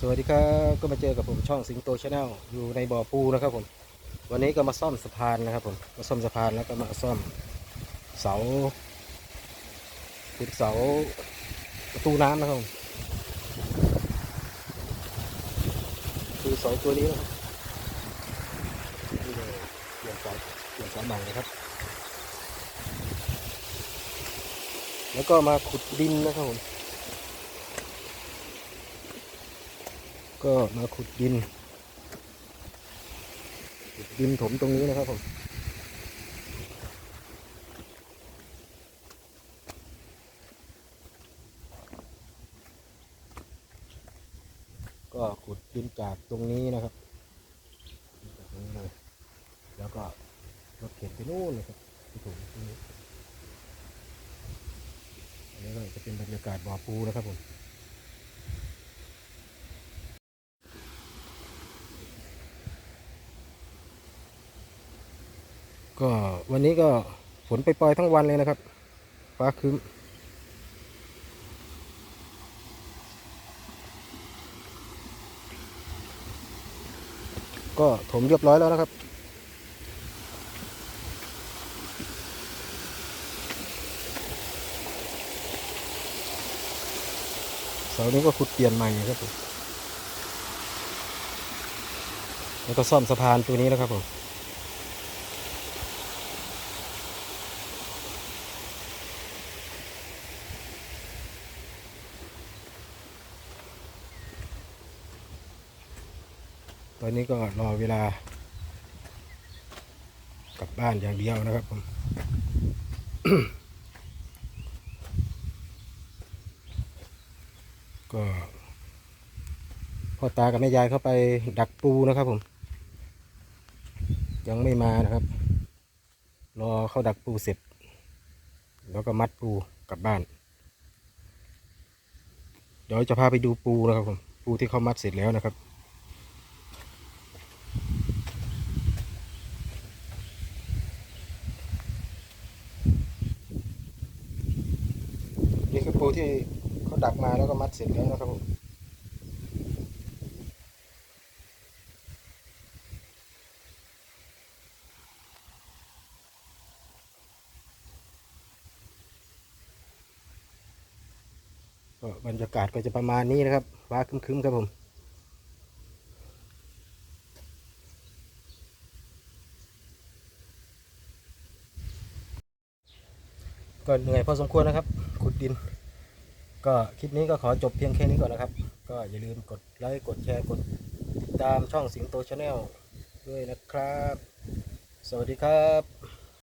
สวัสดีครับก็มาเจอกับผมช่องสิงโตชาแนลอยู่ในบ่อปูนะครับผม วันนี้ก็มาซ่อมสะพานนะครับผมมาซ่อมสะพานแล้วก็มาซ่อมเสาติดเสาประตูน้ำนะครับผมคือเสาตัวนี้นะครับนี่เลยเปลี่ยนเสาเปลี่ยนเสาใหม่นะครับ แล้วก็มาขุดดินนะครับผม ก็มาขุดดิน ขุดดินถมตรงนี้นะครับผมก็ขุดดินจากตรงนี้นะครับจากตรงนี้เลยแล้วก็รถเข็นไปนู่นนะครับที่ถุงตรงนี้อันนี้ก็จะเป็นบรรยากาศบ่อปูนะครับผม ก็วันนี้ก็ฝนไปปล่อยทั้งวันเลยนะครับฟ้าครึ้มก็ถมเรียบร้อยแล้วนะครับ เสานี้ก็ขุดเปลี่ยนใหม่ครับผมแล้วก็ซ่อมสะพานตัวนี้นะครับผม ตอนนี้ก็รอเวลากลับบ้านอย่างเดียวนะครับผมก็พ่อตากับแม่ยายเข้าไปดักปูนะครับผม ยังไม่มานะครับ รอเขาดักปูเสร็จ แล้วก็มัดปูกลับบ้าน เดี๋ยวจะพาไปดูปูนะครับผม ปูที่เขามัดเสร็จแล้วนะครับ ปูที่เขาดักมาแล้วก็มัดเสร็จแล้วนะครับผมบรรยากาศก็จะประมาณนี้นะครับฟ้าคึ้มๆครับผมก็เหนื่อยพอสมควรนะครับขุดดิน ก็คลิปนี้ก็ขอจบเพียงแค่นี้ก่อนนะครับ ก็อย่าลืมกดไลค์กดแชร์กดติดตามช่องสิงโตชาแนลด้วยนะครับ สวัสดีครับ